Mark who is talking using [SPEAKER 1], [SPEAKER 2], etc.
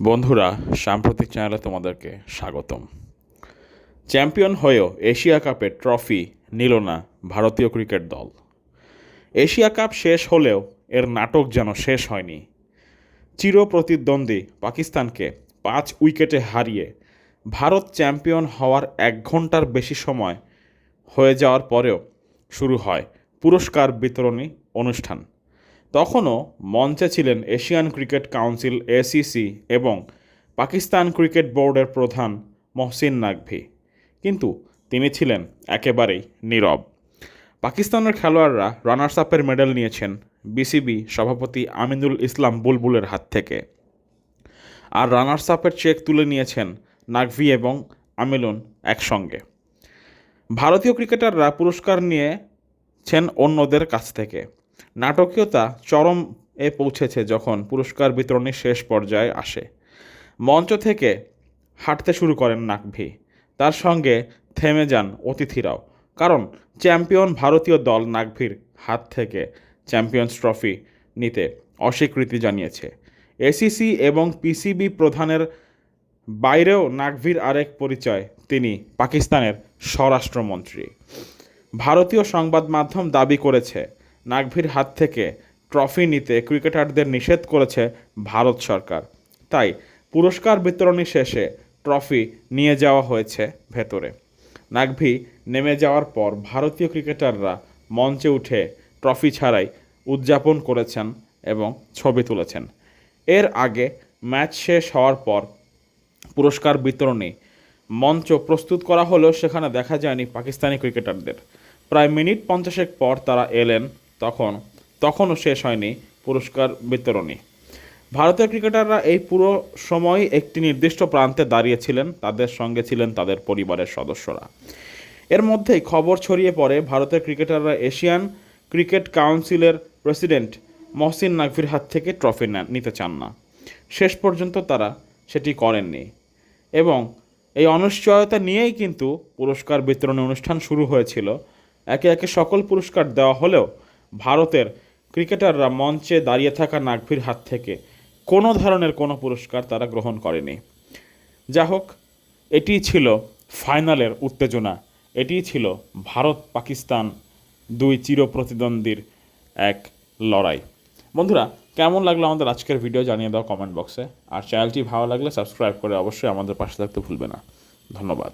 [SPEAKER 1] বন্ধুরা, সাম্প্রতিক চ্যানেলে তোমাদেরকে স্বাগতম। চ্যাম্পিয়ন হয়েও এশিয়া কাপে ট্রফি নিল না ভারতীয় ক্রিকেট দল। এশিয়া কাপ শেষ হলেও এর নাটক যেন শেষ হয়নি। চির প্রতিদ্বন্দ্বী পাকিস্তানকে পাঁচ উইকেটে হারিয়ে ভারত চ্যাম্পিয়ন হওয়ার এক ঘণ্টার বেশি সময় হয়ে যাওয়ার পরেও শুরু হয় পুরস্কার বিতরণী অনুষ্ঠান। তখনও মঞ্চে ছিলেন এশিয়ান ক্রিকেট কাউন্সিল এসিসি এবং পাকিস্তান ক্রিকেট বোর্ডের প্রধান মহসিন নাকভি কিন্তু তিনি ছিলেন একেবারেই নীরব। পাকিস্তানের খেলোয়াড়রা রানার্স আপের মেডেল নিয়েছেন বিসিবি সভাপতি আমিনুল ইসলাম বুলবুলের হাত থেকে। আর রানার্স আপের চেক তুলে নিয়েছেন নাকভি এবং আমিলুন একসঙ্গে। ভারতীয় ক্রিকেটাররা পুরস্কার নিয়েছেন অন্যদের কাছ থেকে। নাটকীয়তা চরম এ পৌঁছেছে যখন পুরস্কার বিতরণী শেষ পর্যায়ে আসে। মঞ্চ থেকে হাঁটতে শুরু করেন নাকভি। তার সঙ্গে থেমে যান অতিথিরাও। কারণ চ্যাম্পিয়ন ভারতীয় দল নাকভির হাত থেকে চ্যাম্পিয়ন্স ট্রফি নিতে অস্বীকৃতি জানিয়েছে। এসিসি এবং পিসিবি প্রধানের বাইরেও নাকভির আরেক পরিচয়, তিনি পাকিস্তানের স্বরাষ্ট্রমন্ত্রী। ভারতীয় সংবাদ মাধ্যম দাবি করেছে নাকভির হাত থেকে ট্রফি নিতে ক্রিকেটারদের নিষেধ করেছে ভারত সরকার। তাই পুরস্কার বিতরণী শেষে ট্রফি নিয়ে যাওয়া হয়েছে ভেতরে। নাকভি নেমে যাওয়ার পর ভারতীয় ক্রিকেটাররা মঞ্চে উঠে ট্রফি ছাড়াই উদযাপন করেছেন এবং ছবি তুলেছেন। এর আগে ম্যাচ শেষ হওয়ার পর পুরস্কার বিতরণী মঞ্চ প্রস্তুত করা হলেও সেখানে দেখা যায়নি পাকিস্তানি ক্রিকেটারদের। প্রায় মিনিট পঞ্চাশেক পর তারা এলেন তখন, তখনও শেষ হয়নি পুরস্কার বিতরণী। ভারতীয় ক্রিকেটাররা এই পুরো সময় একটি নির্দিষ্ট প্রান্তে দাঁড়িয়েছিলেন, তাদের সঙ্গে ছিলেন তাদের পরিবারের সদস্যরা। এর মধ্যেই খবর ছড়িয়ে পড়ে, ভারতের ক্রিকেটাররা এশিয়ান ক্রিকেট কাউন্সিলের প্রেসিডেন্ট মহসিন নাকভির হাত থেকে ট্রফি নিতে চান না। শেষ পর্যন্ত তারা সেটি করেননি এবং এই অনিশ্চয়তা নিয়েই কিন্তু পুরস্কার বিতরণী অনুষ্ঠান শুরু হয়েছিল। একে একে সকল পুরস্কার দেওয়া হলেও ভারতের ক্রিকেটাররা মঞ্চে দাঁড়িয়ে থাকা নাকভির হাত থেকে কোনো ধরনের কোনো পুরস্কার তারা গ্রহণ করেনি। যা হোক এটিই ছিল ফাইনালের উত্তেজনা। এটিই ছিল ভারত পাকিস্তান দুই চির প্রতিদ্বন্দ্বীর এক লড়াই। বন্ধুরা, কেমন লাগল আমাদের আজকের ভিডিও জানিয়ে দাও কমেন্ট বক্সে আর চ্যানেলটি ভালো লাগলে সাবস্ক্রাইব করে অবশ্যই আমাদের পাশে থাকতে ভুলবে না। ধন্যবাদ।